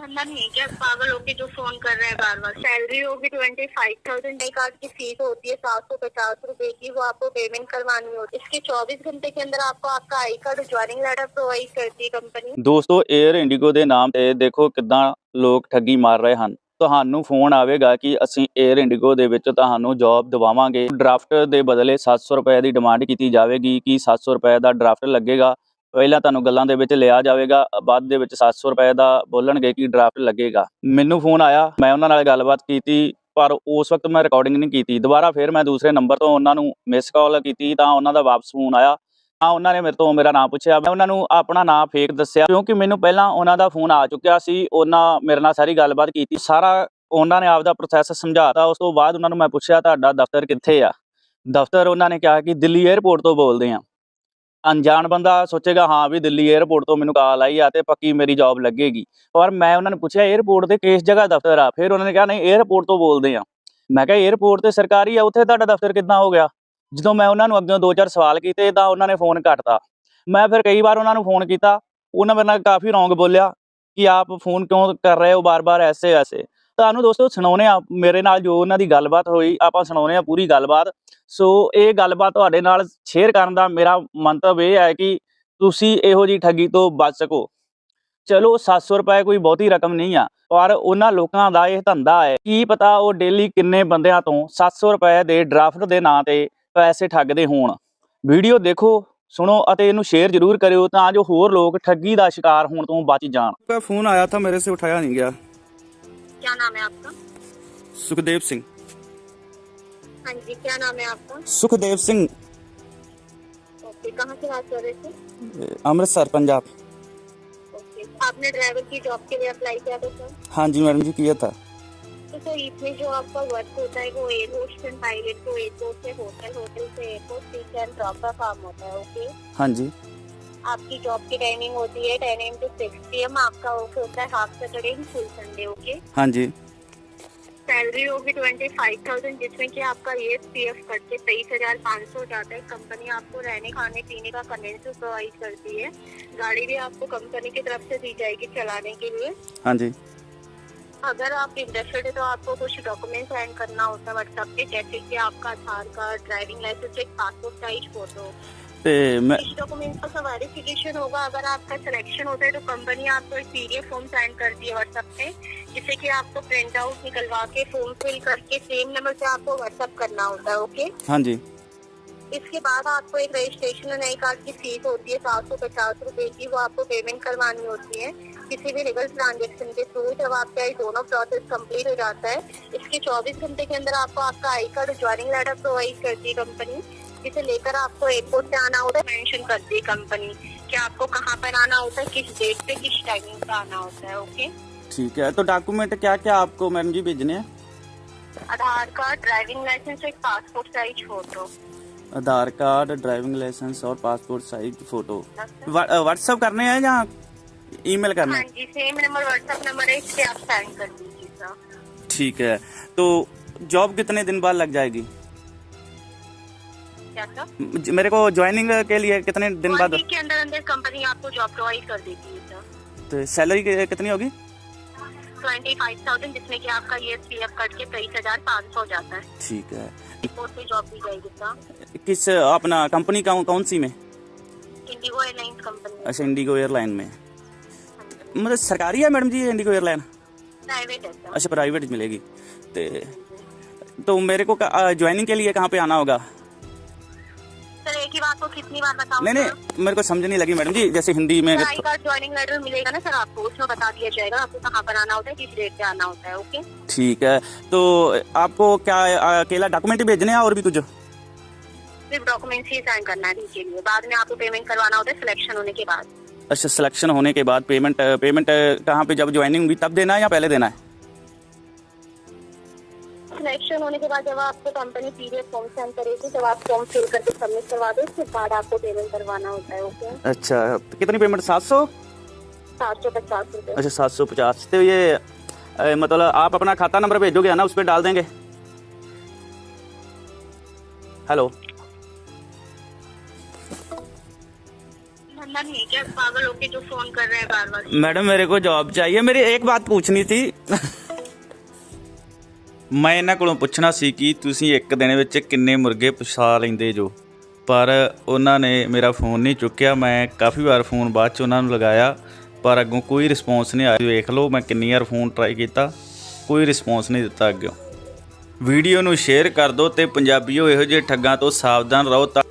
धंधा नहीं है क्या पागल होके जो फोन कर रहे हैं बार बार सैलरी होगी ट्वेंटी फाइव थाउजेंड एक कार्ड की फीस होती है सात सौ पचास रूपए की वो आपको पेमेंट करवानी होती है इसके चौबीस घंटे के अंदर आपको आपका I card joining letter provide करती है कंपनी ਦੋਸਤੋ 에ਅਰ ਇੰਡੀਗੋ ਦੇ ਨਾਮ ਤੇ ਦੇਖੋ ਕਿਦਾਂ ਲੋਕ ਠੱਗੀ ਮਾਰ ਰਹੇ ਹਨ ਤੁਹਾਨੂੰ ਫੋਨ ਆਵੇਗਾ ਕਿ ਅਸੀਂ 에ਅਰ ਇੰਡੀਗੋ ਦੇ ਵਿੱਚ ਤੁਹਾਨੂੰ ਜੌਬ ਦਿਵਾਵਾਂਗੇ ਡਰਾਫਟ ਦੇ ਬਦਲੇ 700 ਰੁਪਏ ਦੀ ਡਿਮਾਂਡ ਕੀਤੀ ਜਾਵੇਗੀ ਕਿ 700 ਰੁਪਏ ਦਾ ਡਰਾਫਟ ਲੱਗੇਗਾ ਪਹਿਲਾਂ ਤੁਹਾਨੂੰ ਗੱਲਾਂ ਦੇ ਵਿੱਚ ਲਿਆ ਜਾਵੇਗਾ, ਬਾਅਦ ਦੇ ਵਿੱਚ 700 ਰੁਪਏ ਦਾ ਬੋਲਣਗੇ ਕਿ ਡਰਾਫਟ ਲੱਗੇਗਾ। ਮੈਨੂੰ ਫੋਨ ਆਇਆ, ਮੈਂ ਉਹਨਾਂ ਨਾਲ ਗੱਲਬਾਤ ਕੀਤੀ, ਪਰ ਉਸ ਵਕਤ ਮੈਂ ਰਿਕਾਰਡਿੰਗ ਨਹੀਂ ਕੀਤੀ। ਦੁਬਾਰਾ ਫਿਰ ਮੈਂ ਦੂਸਰੇ ਨੰਬਰ ਤੋਂ ਉਹਨਾਂ ਨੂੰ ਮਿਸ ਕਾਲ ਕੀਤੀ, ਤਾਂ ਉਹਨਾਂ ਦਾ ਵਾਪਸ ਫੋਨ ਆਇਆ। ਹਾਂ ਉਹਨਾਂ ਨੇ ਮੇਰੇ ਤੋਂ ਮੇਰਾ ਨਾਮ ਪੁੱਛਿਆ। ਮੈਂ ਉਹਨਾਂ ਨੂੰ ਆਪਣਾ ਨਾਮ ਫੇਕ ਦੱਸਿਆ, ਕਿਉਂਕਿ ਮੈਨੂੰ ਪਹਿਲਾਂ ਉਹਨਾਂ ਦਾ ਫੋਨ ਆ ਚੁੱਕਿਆ ਸੀ, ਉਹਨਾਂ ਮੇਰੇ ਨਾਲ ਸਾਰੀ ਗੱਲਬਾਤ ਕੀਤੀ। ਸਾਰਾ ਉਹਨਾਂ ਨੇ ਆਪਦਾ ਪ੍ਰੋਸੈਸ ਸਮਝਾਤਾ, ਉਸ ਤੋਂ ਬਾਅਦ ਉਹਨਾਂ ਨੂੰ ਮੈਂ ਪੁੱਛਿਆ, ਤੁਹਾਡਾ ਦਫ਼ਤਰ ਕਿੱਥੇ ਆ? ਦਫ਼ਤਰ ਉਹਨਾਂ ਨੇ ਕਿਹਾ ਕਿ ਦਿੱਲੀ 에ਅਰਪੋਰਟ ਤੋਂ ਬੋਲਦੇ ਆ ਅਣਜਾਣ ਬੰਦਾ ਸੋਚੇਗਾ, ਹਾਂ ਵੀ ਦਿੱਲੀ 에ਅਰਪੋਰਟ ਤੋਂ ਮੈਨੂੰ ਕਾਲ ਆਈ ਆ ਤੇ ਪੱਕੀ ਮੇਰੀ ਜੌਬ ਲੱਗੇਗੀ। ਪਰ ਮੈਂ ਉਹਨਾਂ ਨੂੰ ਪੁੱਛਿਆ 에ਅਰਪੋਰਟ ਦੇ ਕਿਸ ਜਗ੍ਹਾ ਦਫ਼ਤਰ ਆ? ਫਿਰ ਉਹਨਾਂ ਨੇ ਕਿਹਾ, ਨਹੀਂ 에ਅਰਪੋਰਟ ਤੋਂ ਬੋਲਦੇ ਆ। ਮੈਂ ਕਿਹਾ 에ਅਰਪੋਰਟ ਤੇ ਸਰਕਾਰੀ ਆ, ਉੱਥੇ ਤੁਹਾਡਾ ਦਫ਼ਤਰ ਕਿੱਦਾਂ ਹੋ ਗਿਆ? ਜਦੋਂ ਮੈਂ ਉਹਨਾਂ ਨੂੰ ਅੱਗੇ ਦੋ ਚਾਰ ਸਵਾਲ ਕੀਤੇ ਤਾਂ ਉਹਨਾਂ ਨੇ ਫੋਨ ਕੱਟਤਾ। ਮੈਂ ਫਿਰ ਕਈ ਵਾਰ ਉਹਨਾਂ ਨੂੰ ਫੋਨ ਕੀਤਾ, ਉਹਨਾਂ ਮੇਰੇ ਨਾਲ ਕਾਫੀ ਰੌਂਗ ਬੋਲਿਆ ਕਿ ਆਪ ਫੋਨ ਕਿਉਂ ਕਰ ਰਹੇ ਹੋ ਬਾਰ-ਬਾਰ ਐਸੇ ਐਸੇ ਤੁਹਾਨੂੰ ਦੋਸਤੋ ਸੁਣਾਉਨੇ ਆ ਮੇਰੇ ਨਾਲ ਜੋ ਉਹਨਾਂ ਦੀ ਗੱਲਬਾਤ ਹੋਈ, ਆਪਾਂ ਸੁਣਾਉਨੇ ਆ ਪੂਰੀ ਗੱਲਬਾਤ। ਸੋ ਇਹ ਗੱਲਬਾਤ ਤੁਹਾਡੇ ਨਾਲ ਸ਼ੇਅਰ ਕਰਨ ਦਾ ਮੇਰਾ ਮੰਤਵ ਇਹ ਹੈ ਕਿ ਤੁਸੀਂ ਇਹੋ ਜੀ ਠੱਗੀ ਤੋਂ ਬਚ ਸਕੋ। ਚਲੋ 700 ਰੁਪਏ ਕੋਈ ਬਹੁਤੀ ਰਕਮ ਨਹੀਂ ਆ, ਪਰ ਉਹਨਾਂ ਲੋਕਾਂ ਦਾ ਇਹ ਧੰਦਾ ਹੈ। ਕੀ ਪਤਾ ਉਹ ਡੇਲੀ ਕਿੰਨੇ ਬੰਦਿਆਂ ਤੋਂ 700 ਰੁਪਏ ਦੇ ਡਰਾਫਟ ਦੇ ਨਾਂ ਤੇ ਪੈਸੇ ਠੱਗਦੇ ਹੋਣ। ਵੀਡੀਓ ਦੇਖੋ, ਸੁਣੋ ਅਤੇ ਇਹਨੂੰ ਸ਼ੇਅਰ ਜ਼ਰੂਰ ਕਰਿਓ ਤਾਂ ਜੋ ਹੋਰ ਲੋਕ ਠੱਗੀ ਦਾ ਸ਼ਿਕਾਰ ਹੋਣ ਤੋਂ ਬਚ ਜਾਣ। ਫੋਨ ਆਇਆ ਤਾਂ ਮੇਰੇ ਸੇ ਉਠਾਇਆ ਨਹੀਂ ਗਿਆ। नाम है आपका? सुखदेव सिंह। हाँ जी क्या नाम है आपका? सुखदेव सिंह। ओके कहाँ से बात कर रहे थे? अमृतसर पंजाब। ओके आपने ड्राइवर की जॉब के लिए अप्लाई किया था सर? हाँ जी मैडम जी किया था। तो सर इसमें जो आपका वर्क होता है वो एयर होस्ट पायलट को एयरपोर्ट से होटल होटल से एयरपोर्ट एंड ड्रॉप का काम होता है ओके हाँ जी। आपकी जॉब की टाइमिंग होती है ten AM to six P M आपका ऑफ़ होता है half Saturday and full Sunday okay हाँ जी। सैलरी होगी ट्वेंटी फाइव थाउज़ेंड जिसमें कि आपका ये पी एफ़ कट के तेईस हज़ार पाँच सौ जाता है। कंपनी आपको रहने खाने पीने का कन्वेंस प्रोवाइड करती है। गाड़ी भी आपको कंपनी की तरफ़ से दी जाएगी चलाने के लिए। हाँ जी। अगर आप इंटरेस्टेड है तो आपको कुछ डॉक्यूमेंट सेंड करना होता है व्हाट्सएप पे जैसे कि आपका आधार कार्ड ड्राइविंग लाइसेंस एक पासपोर्ट साइज़ फ़ोटो डॉक्यूमेंट का वेरिफिकेशन होगा अगर आपका सिलेक्शन होता है तो कंपनी आपको एक पीडीएफ फॉर्म सेंड करती है व्हाट्सएप पे जिसे कि आपको प्रिंट आउट निकलवा के फॉर्म फिल करके सेम नंबर से आपको व्हाट्सएप करना होता है ओके हाँ जी। इसके बाद आपको एक रजिस्ट्रेशन और नई कार्ड की फ़ीस होती है सात सौ पचास रूपए की वो आपको पेमेंट करवानी होती है किसी भी लीगल ट्रांजेक्शन के थ्रू जब आपका ये दोनों प्रोसेस कंप्लीट हो जाता है इसके 24 घंटे के अंदर आपको आपका I card joining letter provide करती है कंपनी जिसे लेकर आपको एयरपोर्ट से आना होता है? मेंशन करती है कंपनी कि आपको कहाँ पर आना होता है किस डेट पे किस टाइमिंग पे आना होता है ओके ठीक है तो डॉक्यूमेंट क्या क्या आपको मैडम जी भेजने हैं? आधार कार्ड ड्राइविंग लाइसेंस एक passport size photo Aadhaar card driving licence और पासपोर्ट साइज़ फ़ोटो व्हाट्सअप करने हैं या ईमेल करना हाँ? जी सेम नंबर व्हाट्सएप नंबर है इससे आप सेंड कर दीजिए ठीक है तो जॉब कितने दिन बाद लग जाएगी? क्या मेरे को ज्वाइनिंग के लिए कितने दिन बाद के अंदर अंदर कंपनी आपको जॉब प्रोवाइड कर देती है सर तो सैलरी कितनी होगी? ट्वेंटी फाइव थाउज़ेंड जिसमें कि आपका ये पी एफ़ कट के तेईस हज़ार पाँच सौ जाता है। ठीक है। रिपोर्ट पे जॉब दी जाएगी सर किस अपना कंपनी कौन कौन सी में? इंडिगो एयरलाइंस कंपनी अच्छा इंडिगो एयरलाइन में। मतलब सरकारी है madam ji IndiGo airline private है अच्छा प्राइवेट मिलेगी। तो मेरे को ज्वाइनिंग के लिए कहाँ पे आना होगा? एक ही बात को कितनी बार बताऊँ? नहीं नहीं मेरे को समझ नहीं लगी मैडम जी जैसे हिंदी में आई कार्ड ज्वाइनिंग लेटर मिलेगा ना सर आपको उसमें बता दिया जाएगा आपको कहाँ पर आना होता है किस डेट पे आना होता है ओके ठीक है तो आपको क्या अकेला डॉक्यूमेंट भेजने हैं और भी कुछ? सिर्फ़ डॉक्यूमेंट्स ही साइन करना है के लिए बाद में आपको पेमेंट करवाना होता है सिलेक्शन होने के बाद। अच्छा सिलेक्शन होने के बाद पेमेंट पेमेंट कहाँ पे जब ज्वाइनिंग हुई तब देना है या पहले देना है? सिलेक्शन होने के बाद जब आपको कंपनी पीडीएफ फॉर्म सेंड करेगी जब आप फॉर्म फिल करके सबमिट करवा दो उसके बाद आपको पेमेंट करवाना होता है ओके अच्छा कितनी पेमेंट सात सौ? सात सौ पचास रूपए। अच्छा सात सौ पचास। तो ये अ, मतलब आप अपना खाता नंबर भेजोगे ना? उस पर डाल देंगे। हेलो। पागल होके जो फ़ोन कर रहे हैं बार बार मैडम मेरे को जॉब चाहिए। मेरी एक बात पूछनी थी। ਮੈਂ ਇਹਨਾਂ ਕੋਲੋਂ ਪੁੱਛਣਾ ਸੀ ਕਿ ਤੁਸੀਂ ਇੱਕ ਦਿਨ ਵਿੱਚ ਕਿੰਨੇ ਮੁਰਗੇ ਪਛਾ ਲੈਂਦੇ ਜੋ? ਪਰ ਉਹਨਾਂ ਨੇ ਮੇਰਾ ਫੋਨ ਨਹੀਂ ਚੁੱਕਿਆ, ਮੈਂ ਕਾਫੀ ਵਾਰ ਫੋਨ ਬਾਅਦ ਚ ਉਹਨਾਂ ਨੂੰ ਲਗਾਇਆ, ਪਰ ਅੱਗੋਂ ਕੋਈ ਰਿਸਪੌਂਸ ਨਹੀਂ ਆਇਆ। ਵੇਖ ਲਓ, ਮੈਂ ਕਿੰਨੀ ਵਾਰ ਫੋਨ ਟਰਾਈ ਕੀਤਾ, ਕੋਈ ਰਿਸਪੌਂਸ ਨਹੀਂ ਦਿੱਤਾ ਅੱਗੋਂ ਵੀਡੀਓ ਨੂੰ ਸ਼ੇਅਰ ਕਰ ਦਿਓ ਤੇ ਪੰਜਾਬੀਓ ਇਹੋ ਜਿਹੇ ਠੱਗਾਂ ਤੋਂ ਸਾਵਧਾਨ ਰਹੋ ਤਾਂ